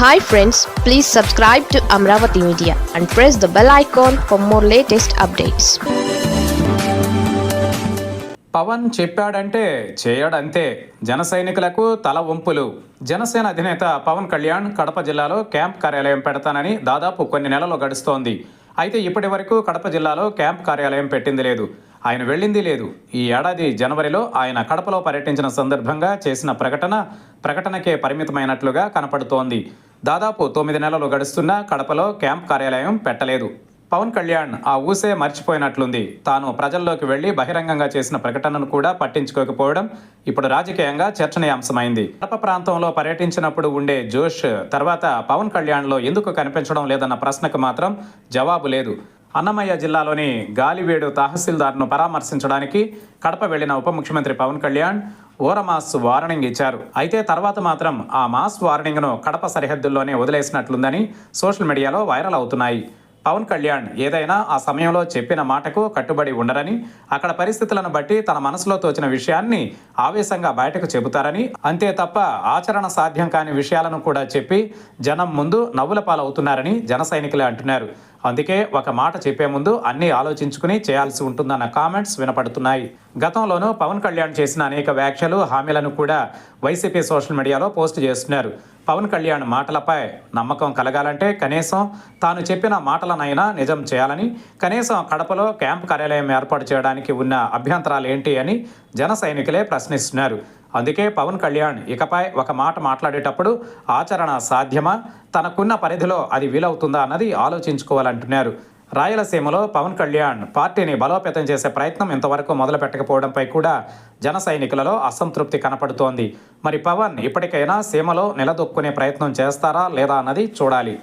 Hi friends please subscribe to Amaravati media and press the bell icon for more latest updates Pawan చెప్పాడంటే చేయడంతే. జన సైనికులకు తల వంపులు. జనసేన అధినేత పవన్ కళ్యాణ్ కడప జిల్లాలో క్యాంప్ కార్యాలయం పెడతానని దాదాపు కొన్ని నెలలు గడుస్తోంది. అయితే ఇప్పటి వరకు కడప జిల్లాలో క్యాంప్ కార్యాలయం పెట్టింది లేదు. ఆయన వెళ్ళింది లేదు. ఈ ఏడాది జనవరిలో ఆయన కడపలో పర్యటించిన సందర్భంగా చేసిన ప్రకటన ప్రకటనకే పరిమితమైనట్లుగా కనపడుతోంది. దాదాపు తొమ్మిది నెలలు గడుస్తున్న కడపలో క్యాంప్ కార్యాలయం పెట్టలేదు. పవన్ కళ్యాణ్ ఆ ఊసే మర్చిపోయినట్లుంది. తాను ప్రజల్లోకి వెళ్ళి బహిరంగంగా చేసిన ప్రకటనను కూడా పట్టించుకోకపోవడం ఇప్పుడు రాజకీయంగా చర్చనీయాంశమైంది. కడప ప్రాంతంలో పర్యటించినప్పుడు ఉండే జోష్ తర్వాత పవన్ కళ్యాణ్లో ఎందుకు కనిపించడం లేదన్న ప్రశ్నకు మాత్రం జవాబు లేదు. అన్నమయ్య జిల్లాలోని గాలివేడు తహసీల్దార్ను పరామర్శించడానికి కడప వెళ్ళిన ఉప ముఖ్యమంత్రి పవన్ కళ్యాణ్ ఓర మాస్ వార్నింగ్ ఇచ్చారు. అయితే తర్వాత మాత్రం ఆ మాస్ వార్నింగ్ను కడప సరిహద్దుల్లోనే వదిలేసినట్లుందని సోషల్ మీడియాలో వైరల్ అవుతున్నాయి. పవన్ కళ్యాణ్ ఏదైనా ఆ సమయంలో చెప్పిన మాటకు కట్టుబడి ఉండరని అక్కడ పరిస్థితులను బట్టి తన మనసులో తోచిన విషయాన్ని ఆవేశంగా బయటకు చెబుతారని అంతే తప్ప ఆచరణ సాధ్యం కాని విషయాలను కూడా చెప్పి జనం ముందు నవ్వుల పాలవుతున్నారని జన సైనికులే అంటున్నారు. అందుకే ఒక మాట చెప్పే ముందు అన్నీ ఆలోచించుకుని చేయాల్సి ఉంటుందన్న కామెంట్స్ వినపడుతున్నాయి. గతంలోనూ పవన్ కళ్యాణ్ చేసిన అనేక వ్యాఖ్యలు హామీలను కూడా వైసీపీ సోషల్ మీడియాలో పోస్ట్ చేస్తున్నారు. పవన్ కళ్యాణ్ మాటలపై నమ్మకం కలగాలంటే కనీసం తాను చెప్పిన మాటలనైనా నిజం చేయాలని కనీసం కడపలో క్యాంప్ కార్యాలయం ఏర్పాటు చేయడానికి ఉన్న అభ్యంతరాలు ఏంటి అని జన సైనికులే ప్రశ్నిస్తున్నారు. అందుకే పవన్ కళ్యాణ్ ఇకపై ఒక మాట మాట్లాడేటప్పుడు ఆచరణ సాధ్యమా? తనకున్న పరిధిలో అది వీలవుతుందా అన్నది ఆలోచించుకోవాలంటున్నారు. రాయలసీమలో పవన్ కళ్యాణ్ పార్టీని బలోపేతం చేసే ప్రయత్నం ఇంతవరకు మొదలు పెట్టకపోవడంపై కూడా జన సైనికులలో అసంతృప్తి కనపడుతోంది. మరి పవన్ ఇప్పటికైనా సీమలో నిలదొక్కునే ప్రయత్నం చేస్తారా లేదా అన్నది చూడాలి.